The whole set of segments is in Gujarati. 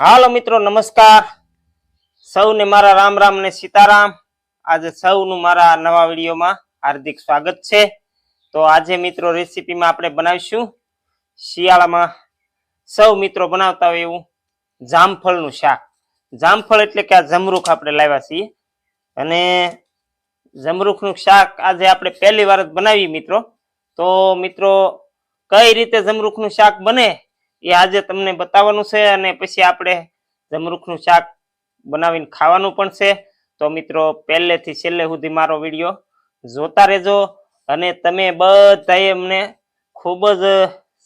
હાલો મિત્રો, નમસ્કાર. સૌને મારા રામ રામ ને સીતારામ. આજે સૌનું મારા નવા વિડીયોમાં હાર્દિક સ્વાગત છે. તો આજે મિત્રો રેસીપીમાં આપણે બનાવીશું શિયાળામાં સૌ મિત્રો બનાવતા હોય એવું જામફળનું શાક. જામફળ એટલે કે આ જમરૂખ આપણે લાવ્યા છીએ. અને જમરૂખનું શાક આજે આપણે પહેલી વાર જ બનાવીએ મિત્રો. તો મિત્રો, કઈ રીતે જમરૂખનું શાક બને એ આજે તમને બતાવવાનું છે અને પછી આપણે જમરૂખનું શાક બનાવીને ખાવાનું પણ છે. તો મિત્રો, પહેલેથી છેલ્લે સુધી મારો વીડિયો જોતા રહેજો અને તમે બધાએ અમને ખૂબ જ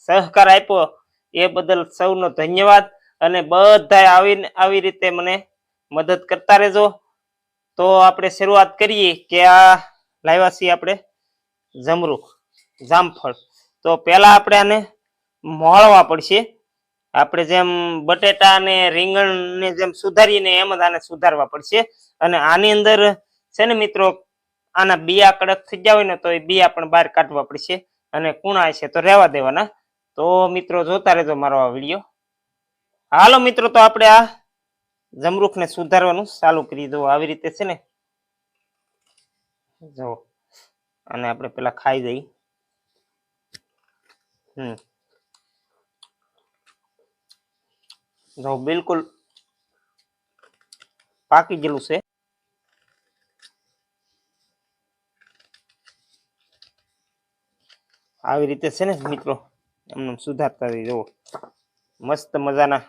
સહકાર આપ્યો. એ બદલ સૌનો ધન્યવાદ અને બધાએ આવીને આવી રીતે મને મદદ કરતા રહેજો. તો આપણે શરૂઆત કરીએ કે આ લાવ્યા છીએ આપણે જમરૂખ, જામફળ. તો પહેલાં આપણે આને મોળવા પડશે. આપણે જેમ બટેટા અને રીંગણને જેમ સુધારીને એમ જ આને સુધારવા પડશે. અને આની અંદર છે ને મિત્રો, આના બિયા કડક થઈ ગયા હોય ને તો એ બિયા પણ બહાર કાઢવા પડશે. અને કુણા છે તો રહેવા દેવાના. તો મિત્રો, જોતા રહેજો મારો આ વીડિયો. હાલો મિત્રો, તો આપણે આ જમરૂખને સુધારવાનું ચાલુ કરી દો આવી રીતે છે ને. જો અને આપણે પેલા ખાઈ જઈ હમ. જો બિલકુલ પાકી ગયેલું છે. આવી રીતે છે ને મિત્રો, એમને સુધારતા જુઓ, મસ્ત મજાના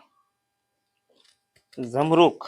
જમરૂખ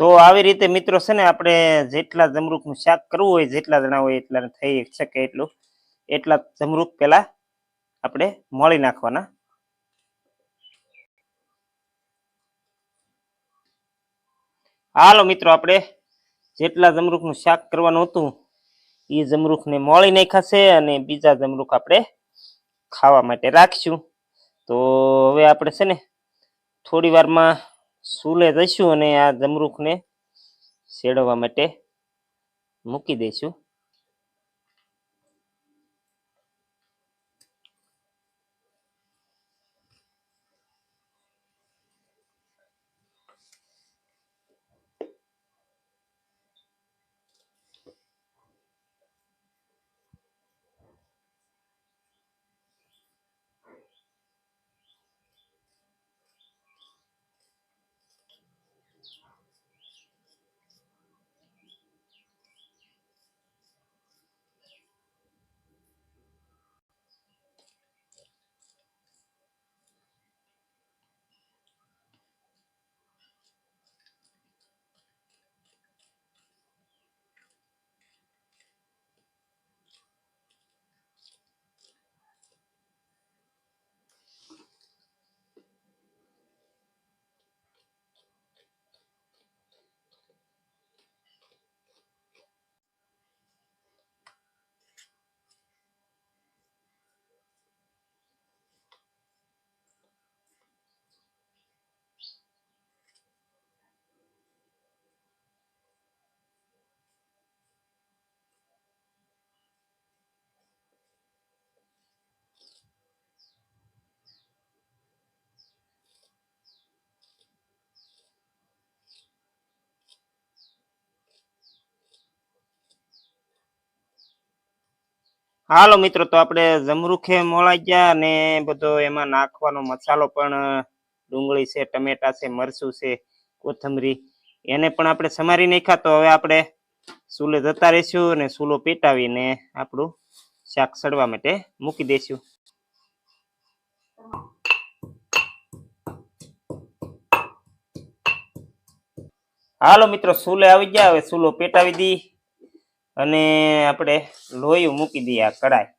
તો આવી રીતે મિત્રો છે ને આપણે જેટલા જમરૂખનું શાક કરવું હોય, જેટલા જણા હોય એટલા થઈ શકે એટલું. એટલા જમરૂખ પેલા આપણે મળી નાખવાના. હાલો મિત્રો, આપણે જેટલા જમરૂખનું શાક કરવાનું હતું, એ જમરૂખને મોળી નાખાશે અને બીજા જમરૂખ આપણે ખાવા માટે રાખશું. તો હવે આપણે છે ને થોડી વારમાં સુલે જઈશું અને આ જમરૂખને શેડવા માટે મૂકી દઈશું. હાલો મિત્રો, તો આપણે જમરૂખે મોળાઈ ગયા અને બધો એમાં નાખવાનો મસાલો પણ ડુંગળી છે, ટમેટા છે, મરચું છે, કોથમરી, એને પણ આપણે સમારી નાખ્યા. તો હવે આપણે ચૂલે જતા રહીશું અને ચૂલો પેટાવીને આપણું શાક સડવા માટે મૂકી દઈશું. હાલો મિત્રો, ચૂલે આવી ગયા. હવે ચૂલો પેટાવી દી. અને આપણે લોહી મૂકી દઈએ આ કડાઈ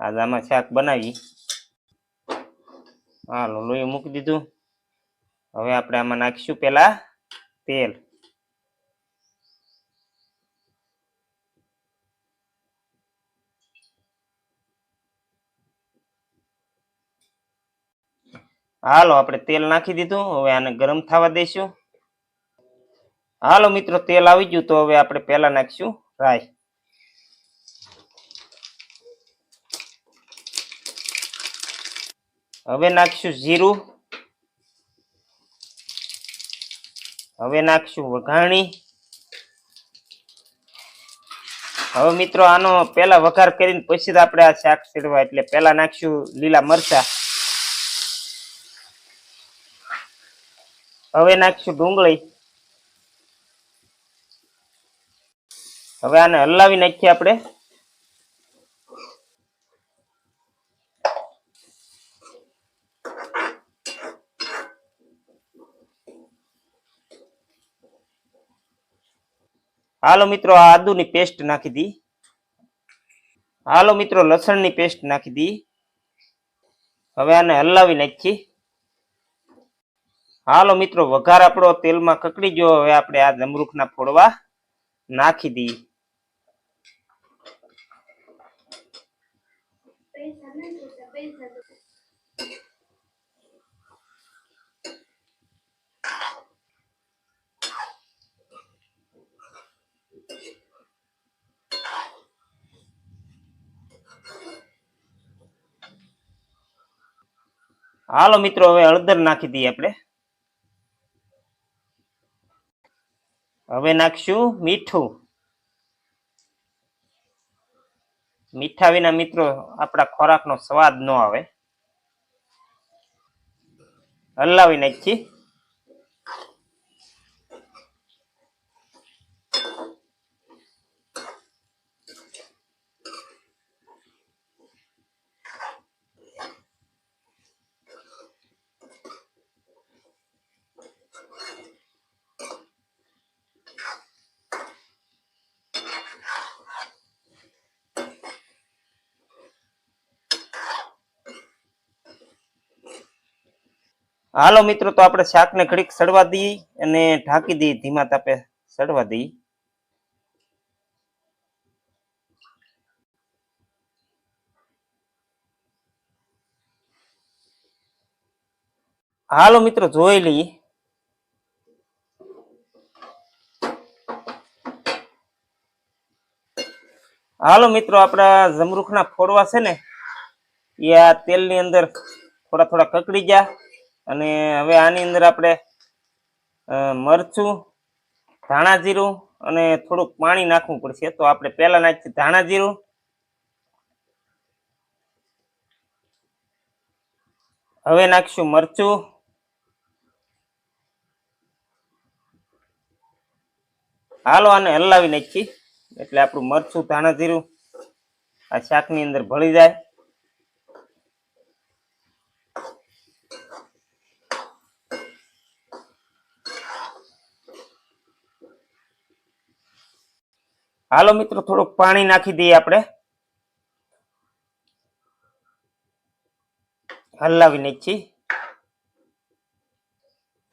આજ આમાં શાક બનાવી. હાલો લોહી મૂકી દીધું. હવે આપણે આમાં નાખીશું પેલા તેલ. હાલો, આપણે તેલ નાખી દીધું. હવે આને ગરમ થવા દઈશું. હાલો મિત્રો, તેલ આવી ગયું તો હવે આપણે પેલા નાખીશું રાઈ. હવે નાખીશું જીરું. હવે નાખીશું વઘાણી. હવે મિત્રો, આનો પેલા વઘાર કરીને પછી જ આપણે આ શાક સેડવા એટલે પેલા નાખીશું લીલા મરચા. હવે નાખીશું ડુંગળી. હવે આને હલાવી નાખીએ આપણે. હાલો મિત્રો, આ આદુની પેસ્ટ નાખી દી. હાલો મિત્રો, લસણની પેસ્ટ નાખી દી. હવે આને હલાવી નાખી હાલો મિત્રો, વઘાર આપણો તેલમાં કકડી ગયો, હવે આપણે આ જમરૂખના ફોડવા નાખી દઈએ હાલો મિત્રો હવે હળદર નાખી દઈએ આપણે. હવે નાખશું મીઠું. મીઠા વિના મિત્રો આપણા ખોરાકનો સ્વાદ ન આવે. હલાવી નાખી હાલો મિત્રો, તો આપણે શાકને ઘડીક સડવા દઈએ અને ઢાંકી દઈએ ધીમા તાપે સડવા દઈએ હાલો મિત્રો, જોઈ લઈએ. હાલો મિત્રો, આપણા જમરૂખના ફોડવા છે ને, એ આ તેલની અંદર થોડા થોડા કકડી ગયા. અને હવે આની અંદર આપણે મરચું, ધાણા જીરું અને થોડુંક પાણી નાખવું પડશે. તો આપણે પહેલા નાખીએ ધાણા જીરું. હવે નાખીશું મરચું. હાલો, આને હલાવી નાખીએ. એટલે આપણું મરચું, ધાણા જીરું આ શાકની અંદર ભળી જાય. હાલો મિત્રો, થોડુંક પાણી નાખી દઈએ આપણે. હલાવીને છી.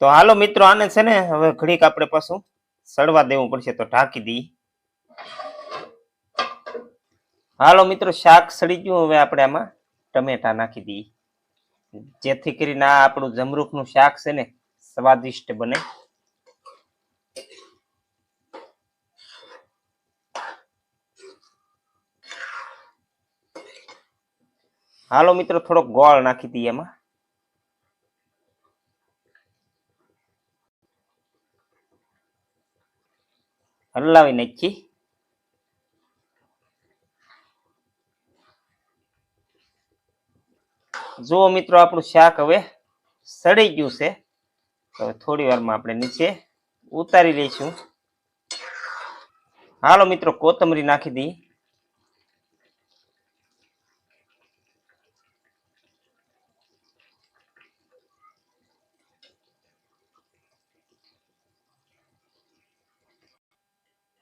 તો હાલો મિત્રો, આને છે ને હવે ઘડીક આપણે પાછું સડવા દેવું પડશે, તો ઢાંકી દઈએ. હાલો મિત્રો, શાક સડી ગયું, હવે આપણે આમાં ટમેટા નાખી દઈએ. જેથી કરીને આ આપણું જમરૂખનું શાક છે ને, સ્વાદિષ્ટ બને. હાલો મિત્રો, થોડોક ગોળ નાખી દઈએ એમાં. હલાવી નાખી જુઓ મિત્રો, આપણું શાક હવે સડી ગયું છે. હવે થોડી વારમાં આપણે નીચે ઉતારી લઈશું. હાલો મિત્રો, કોથમરી નાખી દઈએ.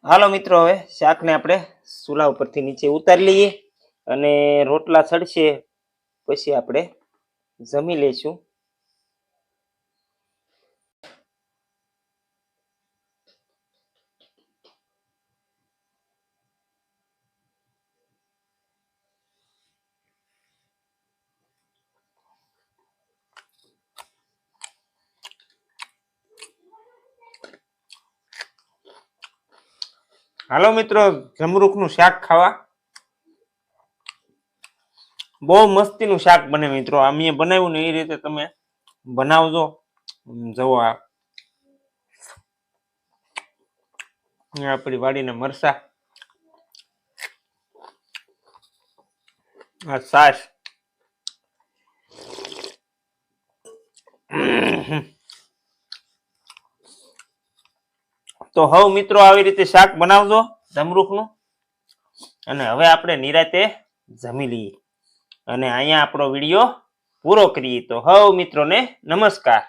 હાલો મિત્રો, હવે શાકને આપણે ચૂલા ઉપરથી નીચે ઉતારી લઈએ અને રોટલા સડશે પછી આપણે જમી લઈશું. હાલો મિત્રો જમરૂખનું શાક ખાવા. બહુ મસ્તીનું શાક બને મિત્રો. આ મેં બનાવ્યું ને એ રીતે તમે બનાવજો. જવો આ. આપણી વાડીને મરસા. આ છાશ. તો હવ મિત્રો આવી રીતે શાક બનાવજો જમરૂખનું અને હવે આપણે નિરાતે જમી લઈએ. અને અહીંયા આપણો વીડિયો પૂરો કરીએ. તો હવ મિત્રોને નમસ્કાર.